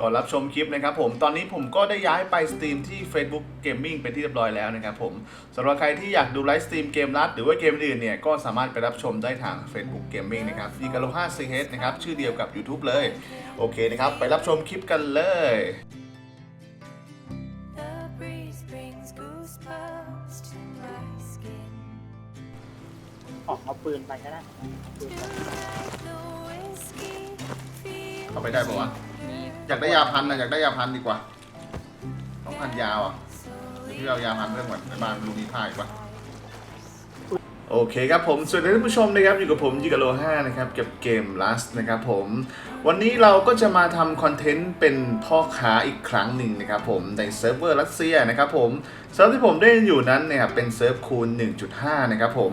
ก่อนรับชมคลิปนะครับผมตอนนี้ผมก็ได้ย้ายไปสตรีมที่ Facebook Gaming เป็นที่เรียบร้อยแล้วนะครับผมสำหรับใครที่อยากดูไลฟ์สตรีมเกมรัดหรือว่าเกมอื่นเนี่ยก็สามารถไปรับชมได้ทาง Facebook Gaming นะครับยีกาโล5 c h นะครับชื่อเดียวกับ YouTube เลย โอเคนะครับ ไปรับชมคลิปกันเลย The breeze brings goosebumps to my skin. ออกเอาปืนไปก็ได้เอาปืนไป The whiskey เข้าไปได้ปะวะ อยากได้ยาพันนะอยากได้ยาพันดีกว่าต้องพันยาวอะพี่เอายาพันเรื่องเหมือนในบ้านลูกมีผ้าอีกปะโอเคครับผมสวัสดีท่านผู้ชมนะครับอยู่กับผมยิกาโล5นะครับกับเกม Last นะครับผมวันนี้เราก็จะมาทำคอนเทนต์เป็นพ่อค้าอีกครั้งหนึ่งนะครับผมในเซิร์ฟเวอร์รัสเซียนะครับผมเซิร์ฟที่ผมได้อยู่นั้นเนี่ยเป็นเซิร์ฟคูณ 1.5 นะครับผม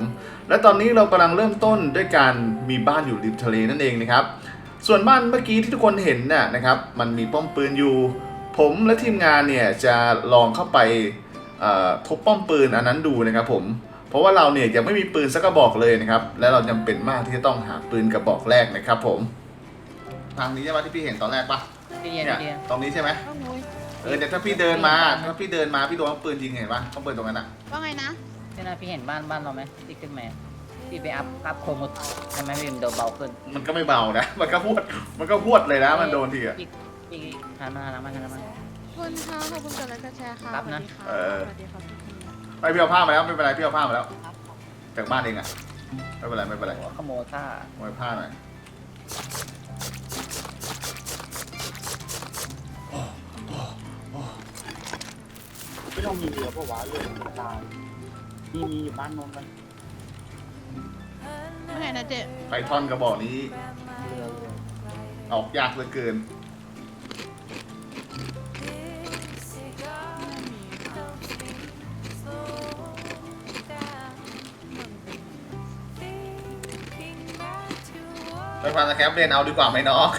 และตอนนี้เรากำลังเริ่มต้นด้วยการมีบ้านอยู่ริมทะเลนั่นเองนะครับ ส่วนบ้านเมื่อกี้ที่ทุกคนเห็นน่ะนะครับมันมีป้อมปืนอยู่ ผมและทีมงานเนี่ยจะลองเข้าไปเอ่อทุบป้อมปืนอันนั้นดูนะครับผมเพราะว่าเราเนี่ยยังไม่มีปืนสักกระบอกเลยนะครับและเราจำเป็นมากที่จะต้องหาปืนกระบอกแรกนะครับผม ทางนี้ใช่ไหมที่พี่เห็นตอนแรกปะพี่เรียนเนี่ยพี่เรียนตรงนี้ใช่ไหมเออแต่ถ้าพี่เดินมาถ้าพี่เดินมาพี่โดนปืนยิงเห็นปะป้อมปืนตรงนั้นอะว่าไงนะใช่นะพี่เห็นบ้านบ้านเราไหมที่ขึ้นมา พี่ไปอัพอัพโครโมดทำไมพี่มันโดนเบาขึ้นมันก็ไม่เบานะ มันก็พวด มันก็พวดเลยนะ มันโดนทีอะ พี่พี่หันมาหันมาหันมา คุณค่ะขอบคุณกดไลค์กดแชร์ค่ะครับนะสวัสดีค่ะเออสวัสดีค่ะพี่พีไปพี่เอาผ้ามาแล้วไม่เป็นไรพี่เอาผ้ามาแล้วจากบ้านเองอะไม่เป็นไรไม่เป็นไรหัวขโมยค่าเอาไว้ผ้าหน่อยไม่ต้องมีเรือเพราะว่าเรือมันตายมีมีอยู่บ้านนนท์มั นว่าไงนะเจ๊ไพทอนกระบอกนี้เรือเรือออกยากเหลือเกิน ไปฟังสแคปเรียนเอาดีกว่าไหมน้อง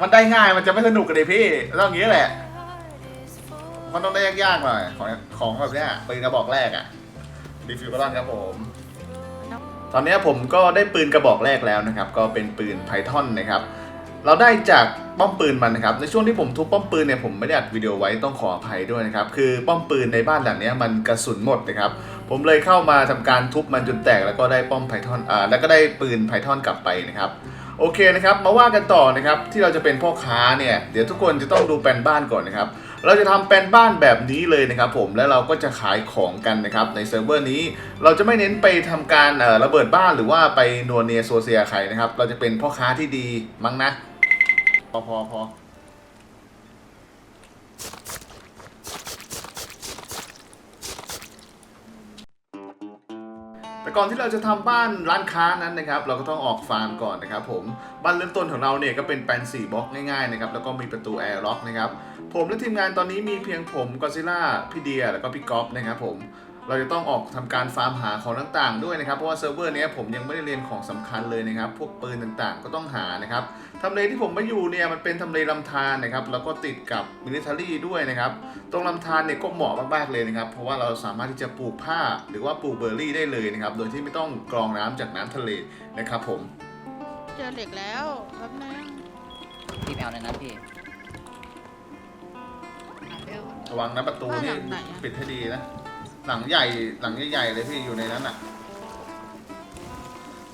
มันได้ง่ายมันจะไม่สนุกกันเลยพี่ต้องอย่างนี้แหละ มันต้องได้ยากๆหน่อยของของแบบเนี้ยปืนกระบอกแรกอะรีฟิวกระดอนครับผม ตอนนี้ผมก็ได้ปืนกระบอกแรกแล้วนะครับ ก็เป็นปืนไพทอนนะครับ เราได้จากป้อมปืนมันนะครับ ในช่วงที่ผมทุบป้อมปืนเนี่ยผมไม่ได้อัดวิดีโอไว้ต้องขออภัยด้วยนะครับ คือป้อมปืนในบ้านหลังนี้มันกระสุนหมดนะครับ ผมเลยเข้ามาทำการทุบมันจนแตกแล้วก็ได้ป้อมไพทอนอ่าแล้วก็ได้ปืนไพทอนกลับไปนะครับโอเคนะครับ มาว่ากันต่อนะครับที่เราจะเป็นพ่อค้าเนี่ยเดี๋ยวทุกคนจะต้องดูแปลนบ้านก่อนนะครับ เราจะทำแปลนบ้านแบบนี้เลยนะครับผมแล้วเราก็จะขายของกันนะครับในเซิร์ฟเวอร์นี้ เราจะไม่เน้นไปทำการเอ่อระเบิดบ้านหรือว่าไปนัวเนียโซเซียใครนะครับ เราจะเป็นพ่อค้าที่ดีมั้งนะพอพอพอ ก่อนที่เราจะทำบ้านร้านค้านั้นนะครับ เราก็ต้องออกฟาร์มก่อนนะครับ ผมบ้านเริ่มต้นของเราเนี่ยก็เป็นแปลน4บล็อกง่ายๆนะครับแล้วก็มีประตูแอร์ล็อกนะครับผมและทีมงานตอนนี้มีเพียงผมกอซิล่าพี่เดียแล้วก็พี่ก๊อฟนะครับผม เราจะต้องออกทำการฟาร์มหาของต่างๆ ด้วยนะครับ เพราะว่าเซิร์ฟเวอร์เนี้ยผมยังไม่ได้เรียนของสำคัญเลยนะครับ พวกปืนต่างๆ ก็ต้องหานะครับทำเลที่ผมมาอยู่เนี่ยมันเป็นทำเลลำธารนะครับ แล้วก็ติดกับมิลิเทอรี่ด้วยนะครับ ตรงลำธารเนี่ยก็เหมาะมากๆเลยนะครับ เพราะว่าเราสามารถที่จะปลูกผ้าหรือว่าปลูกเบอร์รี่ได้เลยนะครับ โดยที่ไม่ต้องกรองน้ำจากน้ำทะเลนะครับ ผม เจอเหล็กแล้วแป๊บนึงพี่แมวเลยนะพี่ระวังนะประตูนี่ปิดให้ดีนะ หลังใหญ่หลังใหญ่ๆเลยพี่อยู่ในนั้นอะ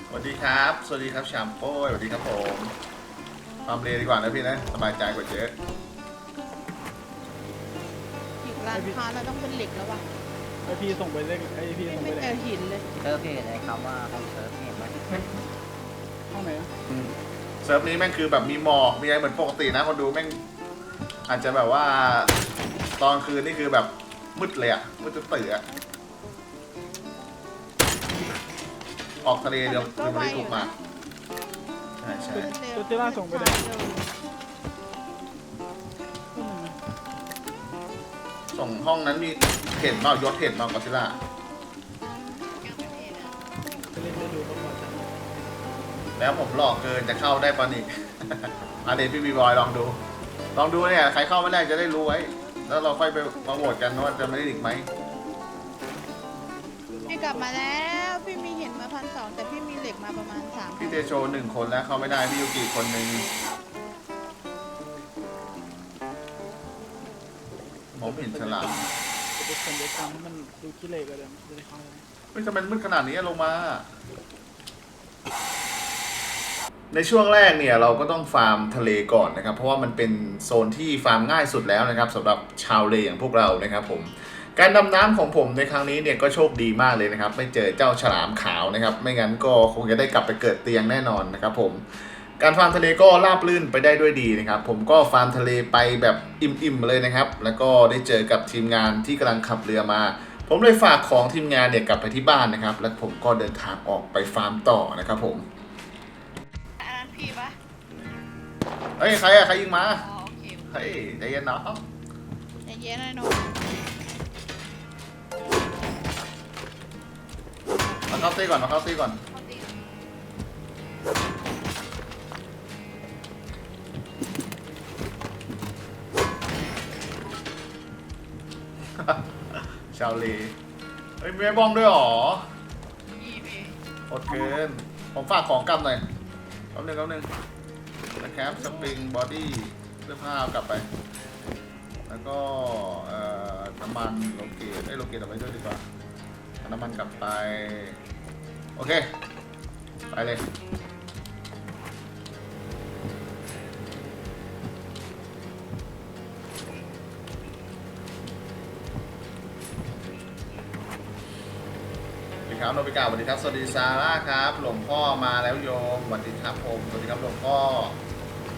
สวัสดีครับ สวัสดีครับแชมโป้สวัสดีครับผมฟาร์มเลดีกว่านะพี่นะสบายใจกว่าเยอะอีกร้านค้าเราต้องเป็นเหล็กแล้วว่ะไอพี่ส่งไปเลขไอพี่ไม่ส่งไปไม่เลเจขอหินเลยเซิร์ฟพี่ในคำว่าห้องเซิร์ฟพี่เห็นไหมห้องไหนอะอืมเซิร์ฟนี้แม่งคือแบบมีหมอกมีอะไรเหมือนปกตินะคนดูแม่งอาจจะแบบว่า ตอนคืนนี่คือแบบ มืดเลยอะมืดจะตื่นอะออกทะเลเรือเรือไม่ได้ถูกมาใช่ใช่ตัวเจล่าส่งไปเลยห้องไหนนะส่งห้องนั้นมีเห็นเปล่ายศเห็นเปล่ากอซิล่าไปเล่นได้ดูประกอบแล้วผมหลอกเกินจะเข้าได้ปะนี่อันนี้พี่บีบอยลองดู ลองดูเนี่ยใครเข้าไม่ได้จะได้รู้ไว้ แล้วเราค่อยไปมาโหวตกันว่าจะไม่ได้อีกไหมพี่กลับมาแล้วพี่มีเห็นมาพันสองแต่พี่มีเหล็กมาประมาณสามพี่เตโชหนึ่งคนแล้วเขาไม่ได้พี่ยูกิคนหนึ่งผมเห็นฉลามจะเป็นนเดียวกันมันดูขี้เหล็กอะไรไม่ได้เลยไม่จะเป็นมืดขนาดนี้ลงมา ในช่วงแรกเนี่ยเราก็ต้องฟาร์มทะเลก่อนนะครับ เพราะว่ามันเป็นโซนที่ฟาร์มง่ายสุดแล้วนะครับสำหรับชาวเลอย่างพวกเรานะครับผมการดำน้ำของผมในครั้งนี้เนี่ยก็โชคดีมากเลยนะครับ ไม่เจอเจ้าฉลามขาวนะครับ ไม่งั้นก็คงจะได้กลับไปเกิดเตียงแน่นอนนะครับผมการฟาร์มทะเลก็ราบรื่นไปได้ด้วยดีนะครับ ผมก็ฟาร์มทะเลไปแบบอิ่มๆเลยนะครับ แล้วก็ได้เจอกับทีมงานที่กำลังขับเรือมา ผมเลยฝากของทีมงานเนี่ยกลับไปที่บ้านนะครับ แล้วผมก็เดินทางออกไปฟาร์มต่อนะครับผม อันนั้นพี่ปะเฮ้ยใครอะใครยิงมา อ๋อโอเคเฮ้ยใจเย็นเนาะใจเย็นหน่อยหนูมาเข้าตีก่อนมาเข้าตีก่อนชาวเลเฮ้ยมีแม่บ้องด้วยเหรอพี่พี่อดเกิน ผมฝากของกลับหน่อย แป๊บนึงแป๊บนึงนะครับสปริงบอดี้เสื้อผ้าเอากลับไป แล้วก็น้ำมันโลเกตได้โลเกตเอาไว้ด้วยดีกว่าน้ำมันกลับไป โอเค ไปเลย ครับโนบิกาสวัสดีครับ สวัสดีซาร่าครับ หลวงพ่อมาแล้วโยมสวัสดีครับผม สวัสดีครับหลวงพ่อ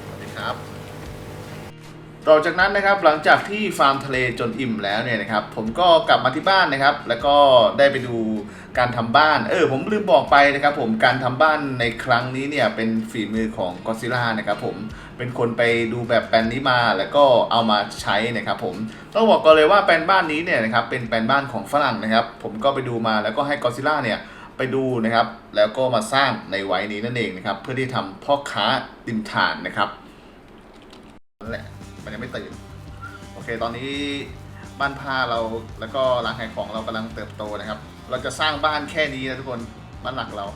สวัสดีครับ ต่อจากนั้นนะครับหลังจากที่ฟาร์มทะเลจนอิ่มแล้วเนี่ยนะครับผมก็กลับมาที่บ้านนะครับ แล้วก็ได้ไปดูการทำบ้าน เออผมลืมบอกไปนะครับผมการทำบ้านในครั้งนี้เนี่ยเป็นฝีมือของก็ซิล่านะครับผมเป็นคนไปดูแบบแปลนนี้มาแล้วก็เอามาใช้นะครับผมต้องบอกก่อนเลยว่าแปลนบ้านนี้เนี่ยนะครับเป็นแปลนบ้านของฝรั่งนะครับ ผมก็ไปดูมาแล้วก็ให้ก็ซิล่าเนี่ยไปดูนะครับ แล้วก็มาสร้างในไว้นี้นั่นเองนะครับเพื่อที่ทำพ่อค้าดินฐานนะครับนั่นแหละ มันยังไม่ตื่น โอเค ตอนนี้บ้านผ้าเราแล้วก็ร้านขายของเรากำลังเติบโตนะครับ เราจะสร้างบ้านแค่นี้นะทุกคนบ้านหลักเรา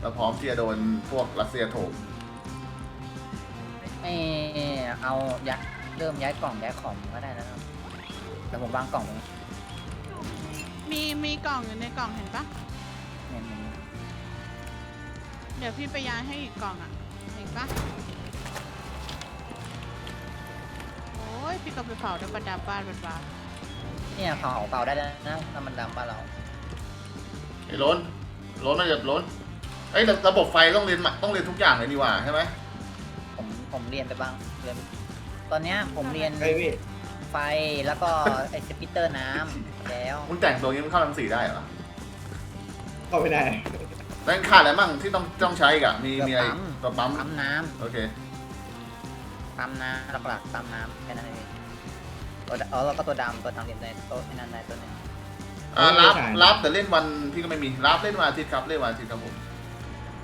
เราพร้อมที่จะโดนพวกรัสเซียโถมไม่เอาย้ายเริ่มย้ายกล่องย้ายของก็ได้นะครับแต่ผมวางกล่องไว้มีมีกล่องอยู่ในกล่องเห็นปะเนี่ยเนี่ยเนี่ยเดี๋ยวพี่ไปย้ายให้อีกกล่องอะเห็นปะ พี่ก็ไปเผาด้วยประดับบ้านเป็นบ้านเนี่ยเผาเผาได้แล้วนะน้ำมันดำบ้านเราไอ้ล้นล้นน่าจะล้นเอ้ยแต่ระบบไฟต้องเรียนใหม่ต้องเรียนทุกอย่างเลยดีกว่าใช่ไหมผมผมเรียนไปบ้างเรียนตอนเนี้ยผมเรียนไอ้พี่ไฟแล้วก็ไอ้สปิตเตอร์น้ำแล้วมึงแต่งตัวนี้มึงเข้ารังสีได้เหรอเข้าไม่ได้แล้วยังขาดอะไรมั่งที่ต้องต้องใช้อีกอะมีมีอะไรตัวปั๊มปั๊มน้โอเคำปั๊มน้ำหลักๆปั๊มน้ำแค่นั้นเอง ตัวดอ๋อแล้วก็ตัวดำตัวดำเรียนในโต๊ะไอ้นั่นในตัวหนึงอ่าไม่รับใช่รับแต่เล่นวันพี่ก็ไม่มีรับเล่นวันอาทิตย์ครับเล่นวันอาทิตย์ครับผม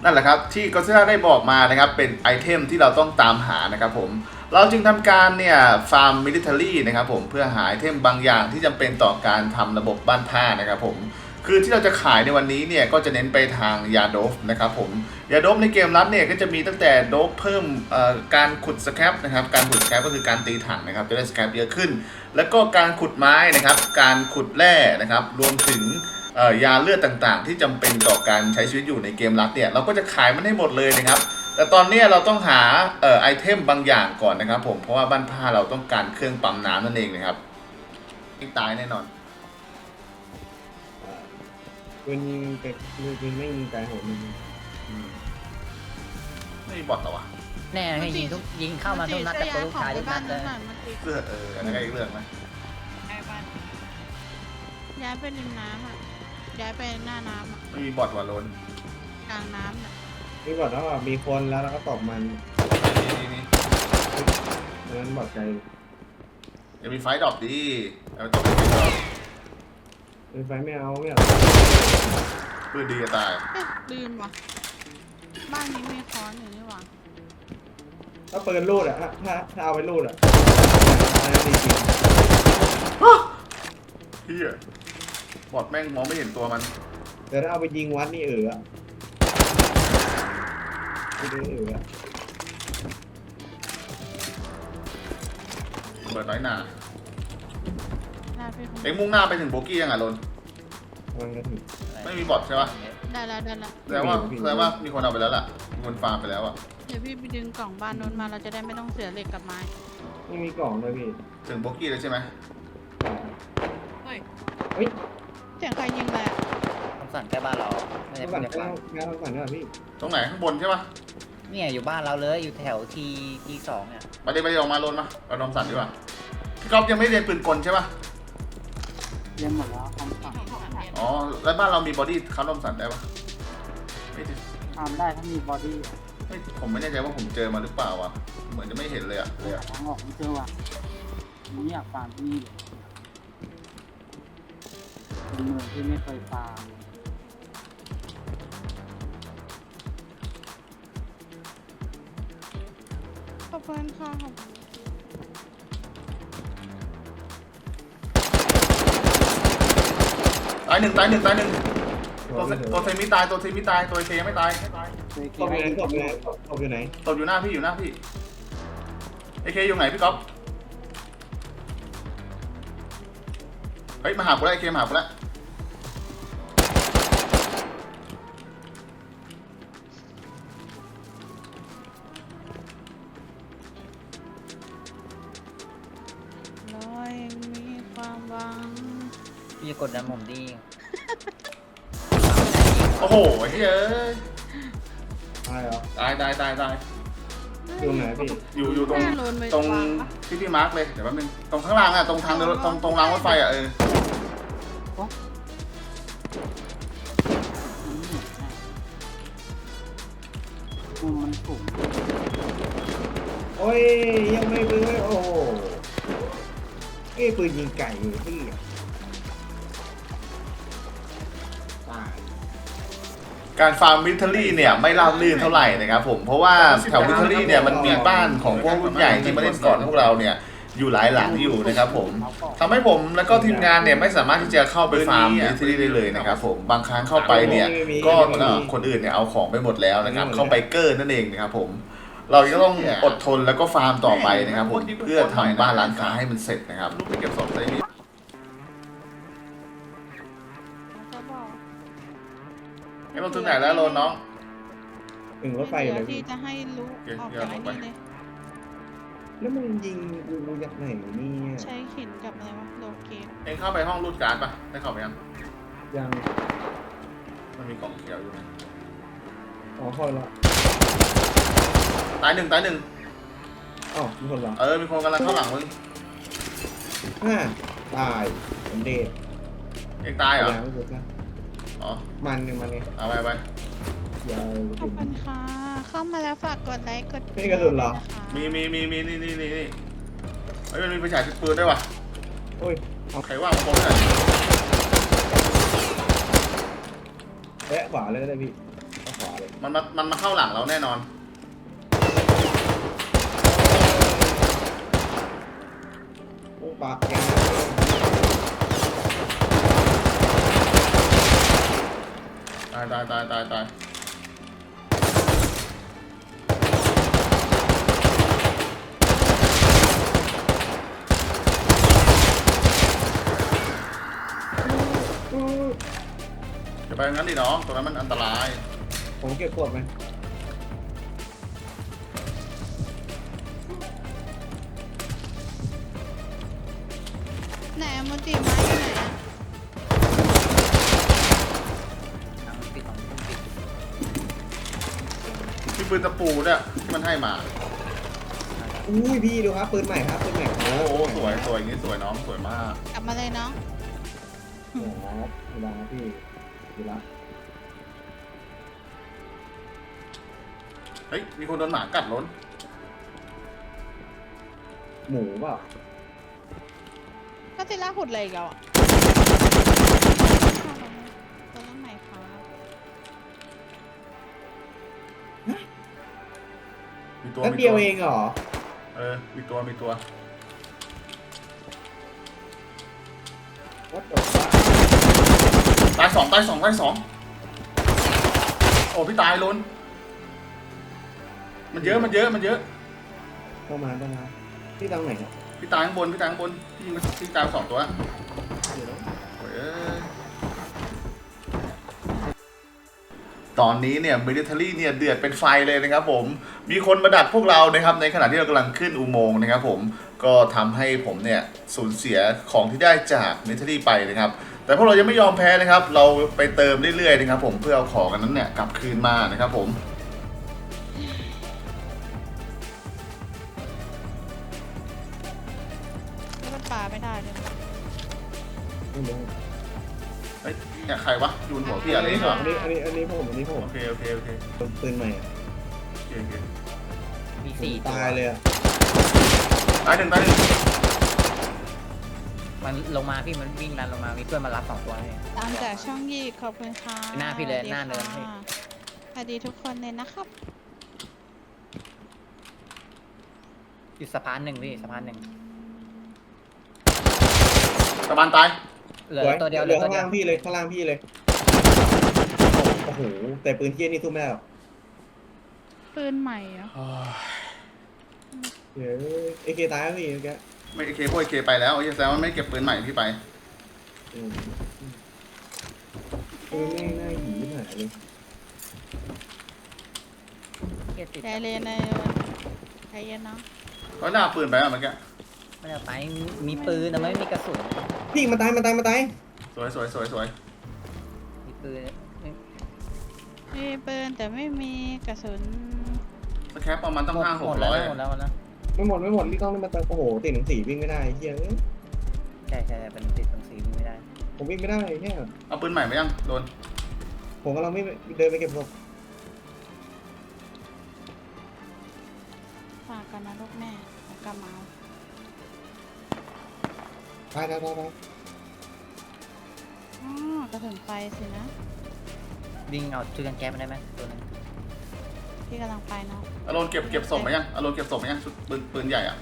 นั่นแหละครับที่ก็ซิล่าได้บอกมานะครับเป็นไอเทมที่เราต้องตามหานะครับผมเราจึงทำการเนี่ยฟาร์มมิลิเทอรี่นะครับผมเพื่อหาไอเทมบางอย่างที่จำเป็นต่อการทำระบบบ้านท่านะครับผม คือที่เราจะขายในวันนี้เนี่ยก็จะเน้นไปทางยาโดฟนะครับผมยาโดฟในเกมรับเนี่ยก็จะมีตั้งแต่โดฟเพิ่มการขุดสแครปนะครับการขุดสแครปก็คือการตีถังนะครับจะได้สแครปเยอะขึ้น แล้วก็การขุดไม้นะครับการขุดแร่นะครับรวมถึงยาเลือดต่างๆ ที่จำเป็นต่อการใช้ชีวิตอยู่ในเกมรักเนี่ยเราก็จะขายมันให้หมดเลยนะครับ แต่ตอนนี้เราต้องหาออไอเทมบางอย่างก่อนนะครับผมเพราะว่าบ้านผ้าเราต้องการเครื่องปั๊มน้ำนั่นเองนะครับตายแน่นอน ปืนยิงเป็ดปืนไม่ยิงไกลหัวมันอืมไม่มีบอทเหรอวะแน่ให้ยิงทุกยิงเข้ามาทุกนัดแต่ตัวลูกชายทุกนัดเลยบ้านมันติดเสื้อเอออันนั้นก็อีกเรื่องนะย้ายไปริมน้ำอะย้ายไปหน้าน้ำอะไม่มีบอทว่ะโลนกลางน้ำน่ะนี่บอกว่ามีคนแล้วเราก็ตบมันนี่นี่นี่ดังนั้นบอกใจอย่ามีไฟดรอปดิเอาจบไปดรอป เป็นไฟไม่เอาไม่เอาปืนดีจะตายเอ๊ะลืมว่ะ บ้านนี้มีค้อนอยู่นี่หว่าถ้าปืนรูดอะถ้าถ้าถ้าเอาไปรูดอะอันนั้นดีจริงเฮียบอทแม่งมองไม่เห็นตัวมันแต่ถ้าเอาไปยิงวัดนี่เอออะไม่ได้เอออะเบิดน้อยหนา พี่เขาเอ็งมุ่งหน้าไปถึงโบกี้ยังไงลนมันก็ถึง ไม่มีบอทใช่ปะได้แล้วได้แล้วแสดงว่าไม่มี แสดงว่ามีคนเอาไปแล้วล่ะมีคนฟาร์มไปแล้วอะเดี๋ยวพี่ไปดึงกล่องบ้านนู้นมาเราจะได้ไม่ต้องเสียเหล็กกับไม้ไม่มีกล่องด้วยพี่ถึงโบกี้เลยใช่ไหมเฮ้ยเฮ้ยเสียงใครยิงแหละคำสั่งใกล้บ้านเราไม่ต้ได้องพูสั่ดงในแก้ฟังวแก้วต้องสั่งด้วยพี่ตรงไหนข้างบนใช่ปะเนี่ยอยู่บ้านเราเลยอยู่แถวทีทีสองเนี่ยไปเดี๋ยวไปเดี๋ยวออกมาลนมาเอานมสันดีกว่าพี่ก๊อฟยังไม่เรียนปืนกลใช่ปะเรียนหมดแล้วคำสั่งอ๋อ แล้วบ้านเรามีบอดี้คัสนมสันได้ปะไม่ถึงทำได้ถ้ามีบอดี้ไม่ผมไม่แน่ใจว่าผมเจอมาหรือเปล่าวะเหมือนจะไม่เห็นเลยอะเลยอะทางออกไม่เจอว่ะผมอยากฟาร์มที่นี่เลยเป็นเมืองที่ไม่เคยฟาร์มขอบคุณค่ะขอบคุณายหนึ่งตายหนึ่งตายหนึ่งตัวเซตัวเซมิตายตัวเซมิตายตัวเอเคยังไม่ตายเคยตบอยู่ไหนตบอยู่ไหนตบอยู่ไหนตบอยู่หน้าพี่อยู่หน้าพี่เอเคอยู่ไหนพี่ก๊อฟเฮ้ยมาหากูแล้วเอเคมาหากูแล้ว พี่จะกดดันผมดีโอ้โหเฮ้ยเอ้ยอะไรเหรอตายตายตายตายอยู่ไหนพี่อยู่อยู่ตรงหน้าโลนไปตรงวางปะที่พี่มาร์กเลยเดี๋ยวแป๊บนึงตรงข้างล่างอะตรงทางเดินตรงตรงรางรถไฟอะเออมันสูงโอ้ยยังไม่ปืนโอ้โหเอ้ยปืนยิงไก่อยู่พี่ต การฟาร์มมิทลี่เนี่ยไม่ราบรื่นเท่าไหร่นะครับผมเพราะว่าแถวมิทลี่เนี่ยมันมีบ้านของพวกรุ่นใหญ่ที่มาเล่นก่อนพวกเราเนี่ยอยู่หลายหลังอยู่นะครับผมทำให้ผมแล้วก็ทีมงานเนี่ยไม่สามารถที่จะเข้าไปฟาร์มมิทลี่ได้เลยนะครับผมบางครั้งเข้าไปเนี่ยก็เอ่อคนอื่นเนี่ยเอาของไปหมดแล้วนะครับเข้าไปเกอร์นั่นเองนะครับผมเราจะต้องอดทนแล้วก็ฟาร์มต่อไปนะครับผมเพื่อทำบ้านร้านค้าให้มันเสร็จนะครับลูกไปเก็บศพได้นี่ ลงถึงไหนแล้วโลนน้อง ถึงรถไฟอยู่เลยที่พี่จะให้รู้เดี๋ยวออกเดี๋ยวจากลไอ้งไปนี่เลยแล้วมึงยิงกูจากไหนเนี่ยใช้หินกับอะไรวะโลเกตเองเข้าไปห้องรูดการ์ดปะได้เข้าไปยัง ยังมันมีกล่องเขียวอยู่ไหมอ๋อคอยละตายหนึ่งตายหนึ่งอ๋อมีคนละเออ มีคนกำลังเข้าหลังมึง ห้าตายผมเดชเองตายเหรอยังไม่หมดนะ อ๋อมันเนี่ยมันเนี่ยเอาไปไปยาวขอบคุณค่ะ เข้ามาแล้วฝากกดไลค์กดนี่กระสุนเหรอแชมีร์ด้วยนะคะมีมีมีนี่นี่นี่นี่เฮ้ยมันมีไฟฉายชุดปืนด้วยว่ะโอ้ยใครว่ามาโค้งหน่อยแวะขวาเลยก็ได้พี่เอาขวาเลยมันมามันมาเข้าหลังเราแน่นอน โอ้ปากแกง ตายตายตายตายตายอย่าไปงั้นดิน้องตรงนั้นมันอันตราย ผมเก็บขวดไหมไหนอะโมจิไม้อ ปืนตะปูเนี่ยที่มันให้มา อุ้ยพี่ดูครับปืนใหม่ครับปืนใหม่ครับโอ้โหสวยสวยอย่างนี้สวยน้องสวยมาก กลับมาเลยน้องโอ้โหเวลาพี่ดูละเฮ้ย มีคนโดนหมากัดล้น หมูเปล่าก็ซิล่าหุดเลยอีกแล้วอะ มีตัวแป๊บมีเดียวตัวเองเหรอ เออ มีตัวมีตัววัดดอกฟ้าตายสองตายสองตายสองโอ้พี่ตายล้น มันเยอะมันเยอะมันเยอะเข้ามาเข้ามาที่ตรงไหนครับพี่ตายข้างบนพี่ตายข้างบนพี่ยิงไปพี่ตายไปสองตัว ตอนนี้เนี่ยมิลิเทอรี่เนี่ยเดือดเป็นไฟเลยนะครับผม มีคนมาดักพวกเรานะครับในขณะที่เรากำลังขึ้นอุโมงค์นะครับผมก็ทำให้ผมเนี่ยสูญเสียของที่ได้จากมิลิเทอรี่ไปนะครับ แต่พวกเรายังไม่ยอมแพ้นะครับ เราไปเติมเรื่อยๆนะครับ ผมเพื่อเอาของอันนั้นเนี่ยกลับคืนมานะครับผมแล้วมันปลาไม่ได้เลย เฮ้ยเนี่ยใครวะยูนหัวพี่อัอะไรนนี้เหรออันนี้อันนี้อันนี้ผมอันนี้ผมโอเคโอเคโอเคปืนใหม่อะโอเคโอเคมีสี่ตัวตายเลยอะตายหนึ่งตายหนึ่งมันลงมาพี่มันวิ่งดันลงมามีเพื่อนมารับสองตัวเลยตามจากช่องยีขอบคุณค่ะหน้าพี่เลยสวัสดีหน้าเนินพี่ค่ะสวัสดีทุกคนเลยนะครับ อยู่สะพานหนึ่งพี่สะพานหนึ่งตะบันตาย เหลือสวยตัวเดียวเหเหลืลืออตัวข้างเดียล่าวงพี่เลยข้างล่างพี่เลยโอ้โหแต่ปืนเทียนี่สู้ไม่ได้หรอกปืนใหม่เหรอเดี๋ยวเอเคตายแล้วพี่เมื่อกี้ไม่เคพวกเคไปแล้วไอ้แสดงว่าไม่เก็บปืนใหม่พี่ไปอืมปืนไม่น่าหีหายเลยเกียรติดใจเย็นเลยใจเย็นเนาะก็หน้าปืนไปอะเมื่อกี้ ไม่ได้เอาไปมีปืนแต่ไม่มีกระสุน พี่มาตายมาตายมาตายสวยสวยสวยสวยมีปืนไม่มีปืนแต่ไม่มีกระสุนสแคปประมาณตั้งหมดห้าหหมกดแล้ร้วอยหมดแล้วหมดแล้วไม่หมดไม่หมดพี่ต้องได้มาตายโอ้โหติดหนังสีวิ่งไม่ได้เฮียเอ้ยใช่ใช่เป็นติดตรงสีไม่ได้ผมวิ่งไม่ได้เนี่ยเอาปืนใหม่ไหมยังโดนผมกำลังไม่เดินไปเก็บศพฝากกันนะลูกแม่แล้วกระเมาตา ยตายตายตายอ๋อกระสุนไฟสินะ วิ่งเอาชุดกันแก๊สมาได้ไหมตัวนึงพี่กำลังไปเนาะอารมณ์เก็บเก็บศพไหมยังอารมณ์เก็บศพไหมยังชุดปืนปืนใหญ่อะ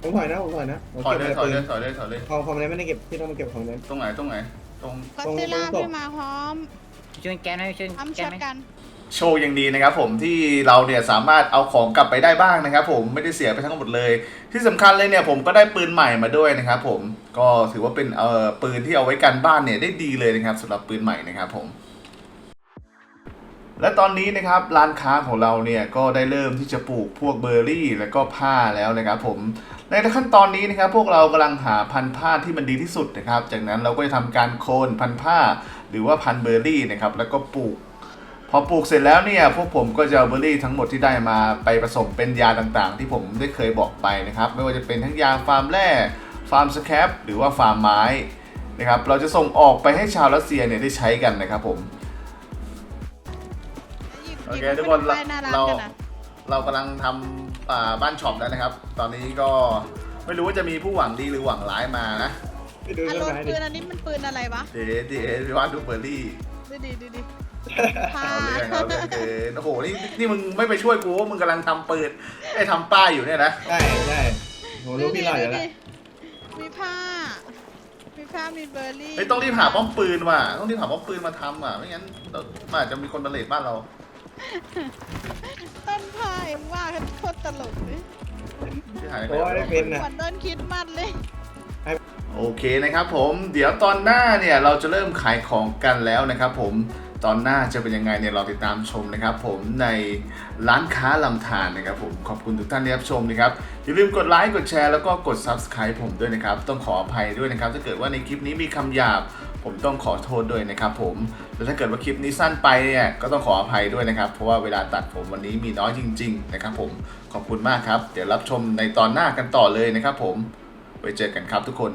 ผมถอยนะผมถอยนะผมถอยเก็บเลยแต่ถอยปืเลยนถอยเลยถอยเลยของของนั้นไม่ได้เก็บที่ต้องมาเก็บของนั้นตรงไหนตรงไหนตรงก็ซิล่าตรงพี่มาพร้อมชุดกันแก๊สไหมชุดอ้ำแก๊ช็สอตไหมกัน โชว์ยังดีนะครับผมที่เราเนี่ยสามารถเอาของกลับไปได้บ้างนะครับผมไม่ได้เสียไปทั้งหมดเลย ที่สำคัญเลยเนี่ยผมก็ได้ปืนใหม่มาด้วยนะครับผมก็ถือว่าเป็นเอ่อปืนที่เอาไว้กันบ้านเนี่ยได้ดีเลยนะครับสำหรับปืนใหม่นะครับผมและตอนนี้นะครับร้านค้าของเราเนี่ยก็ได้เริ่มที่จะปลูกพวกเบอร์รี่ แล้วก็ผ้าแล้วนะครับผมในขั้นตอนนี้นะครับพวกเรากำลังหาพันธุ์ผ้าที่มันดีที่สุดนะครับ จากนั้นเราก็จะทำการโคนพันธุ์ผ้า หรือว่าพันธุ์เบอร์รี่นะครับแล้วก็ปลูก พอปลูกเสร็จแล้วเนี่ยพวกผมก็จะเอาเบอร์รี่ทั้งหมดที่ได้มาไปผสมเป็นยาต่างๆ ที่ผมได้เคยบอกไปนะครับ ไม่ว่าจะเป็นทั้งยาฟาร์มแร่ฟาร์มสแครปหรือว่าฟาร์มไม้นะครับเราจะส่งออกไปให้ชาวรัสเซียเนี่ยได้ใช้กันนะครับผมหยิบโอเคหยิบทุกคนไปน่ารักเรากันนะเรากำลังทำอ่าบ้านช็อปแล้วนะครับ ตอนนี้ก็ไม่รู้ว่าจะมีผู้หวังดีหรือหวังร้ายมานะไปดูอารเรื่องมณ์ไหนปืดินอันนี้มันปืนอะไรวะเดเดเดว่าดูเบอร์รี่ดูดิดู ดิผ้าเอาเรื่องเอาเรื่องเกินโอ้โหนี่นี่มึงไม่ไปช่วยกูว่ามึงกำลังทำปืนไอ้ยทำป้ายอยู่เนี่ยนะได้ได้ผมรู้พี่หล่อยแล้วมีผ้า มีผ้า มีเบอร์รี่เฮ้ยต้องรีบหาป้อมปืนว่ะต้องรีบหาป้อมปืนมาทำอะไม่งั้นเรามันอาจจะมีคนมาเลดบ้านเรา ต้นผ้าเอ็มว่าโคตรตลกเลยที่หายไปเพราะว่าได้เป็นนะ เหมือนต้นคริดมัดเลย โอเคนะครับผม เดี๋ยวตอนหน้าเนี่ยเราจะเริ่มขายของกันแล้วนะครับผม ตอนหน้าจะเป็นยังไงเนี่ยเราติดตามชมนะครับผมในร้านค้าลำธารนะครับผมขอบคุณทุกท่านที่รับชมนะครับอย่าลืมกดไลค์กดแชร์แล้วก็กด Subscribe ผมด้วยนะครับ ต้องขออภัยด้วยนะครับ ถ้าเกิดว่าในคลิปนี้มีคำหยาบ ผมต้องขอโทษด้วยนะครับผมแล้วถ้าเกิดว่าคลิปนี้สั้นไปเนี่ยก็ต้องขออภัยด้วยนะครับ เพราะว่าเวลาตัดผมวันนี้มีน้อยจริง ๆ นะครับผมขอบคุณมากครับ เดี๋ยวรับชมในตอนหน้ากันต่อเลยนะครับผมไว้เจอกันครับทุกคน